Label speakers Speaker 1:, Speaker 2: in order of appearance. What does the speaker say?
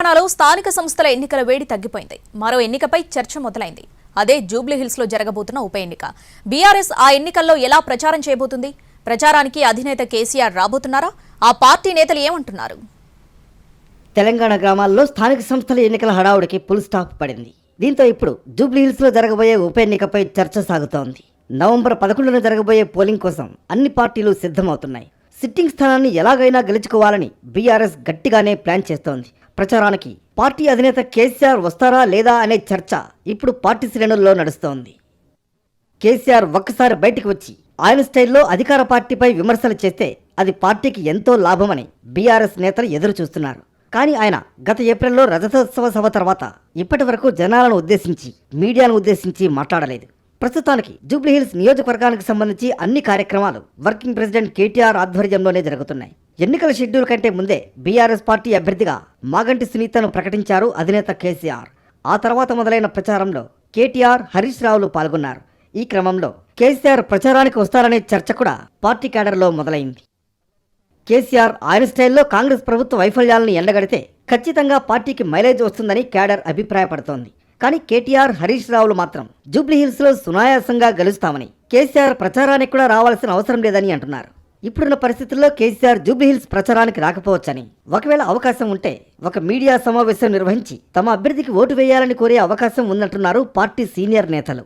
Speaker 1: తెలంగాణలో స్థానిక సంస్థల ఎన్నికల వేడి తగ్గిపోయింది. మరో ఎన్నికపై చర్చ మొదలైంది. అదే జూబ్లీహిల్స్లో జరగబోతున్న ఉప ఎన్నిక. బీఆర్ఎస్ ఆ ఎన్నికల్లో ఎలా ప్రచారం చేయబోతుంది? ప్రచారానికి అధినేత కేసీఆర్ రాబోతున్నారా? ఆ పార్టీ నేతలు ఏమంటున్నారు?
Speaker 2: తెలంగాణ గ్రామాల్లో స్థానిక సంస్థల ఎన్నికల హడావుడికి ఫుల్ స్టాప్ పడింది. దీంతో ఇప్పుడు జూబ్లీహిల్స్లో జరగబోయే ఉప ఎన్నికపై చర్చ సాగుతోంది. నవంబర్ పదకొండున జరగబోయే పోలింగ్ కోసం అన్ని పార్టీలు సిద్ధమవుతున్నాయి. సిట్టింగ్ స్థానాన్ని ఎలాగైనా గెలుచుకోవాలని బీఆర్ఎస్ గట్టిగానే ప్లాన్ చేస్తోంది. ప్రచారానికి పార్టీ అధినేత కేసీఆర్ వస్తారా లేదా అనే చర్చ ఇప్పుడు పార్టీ శ్రేణుల్లో నడుస్తోంది. కేసీఆర్ ఒక్కసారి బయటికి వచ్చి ఆయన స్టైల్లో అధికార పార్టీపై విమర్శలు చేస్తే అది పార్టీకి ఎంతో లాభమని బీఆర్ఎస్ నేతలు ఎదురు చూస్తున్నారు కానీ ఆయన గత ఏప్రిల్లో రజతోత్సవ సభ తర్వాత ఇప్పటి వరకు జనాలను ఉద్దేశించి మీడియాను ఉద్దేశించి మాట్లాడలేదు. ప్రస్తుతానికి జూబ్లీహిల్స్ నియోజకవర్గానికి సంబంధించి అన్ని కార్యక్రమాలు వర్కింగ్ ప్రెసిడెంట్ కేటీఆర్ ఆధ్వర్యంలోనే జరుగుతున్నాయి. ఎన్నికల షెడ్యూల్ కంటే ముందే బీఆర్ఎస్ పార్టీ అభ్యర్థిగా మాగంటి సునీతను ప్రకటించారు అధినేత కేసీఆర్. ఆ తర్వాత మొదలైన ప్రచారంలో కేటీఆర్ హరీష్ రావులు పాల్గొన్నారు. ఈ క్రమంలో కేసీఆర్ ప్రచారానికి వస్తారనే చర్చ కూడా పార్టీ కేడర్లో మొదలైంది. కేసీఆర్ ఆయన స్టైల్లో కాంగ్రెస్ ప్రభుత్వ వైఫల్యాలను ఎండగడితే ఖచ్చితంగా పార్టీకి మైలేజ్ వస్తుందని కేడర్ అభిప్రాయపడుతోంది. కానీ కేటీఆర్ హరీష్ రావులు మాత్రం జూబ్లీహిల్స్లో సునాయాసంగా గెలుస్తామని కేసీఆర్ ప్రచారానికి కూడా రావాల్సిన అవసరం లేదని అంటున్నారు. ఇప్పుడున్న పరిస్థితుల్లో కేసీఆర్ జూబ్లీహిల్స్ ప్రచారానికి రాకపోవచ్చని ఒకవేళ అవకాశం ఉంటే ఒక మీడియా సమావేశం నిర్వహించి తమ అభ్యర్థికి ఓటు వేయాలని కోరే అవకాశం ఉందంటున్నారు పార్టీ సీనియర్ నేతలు.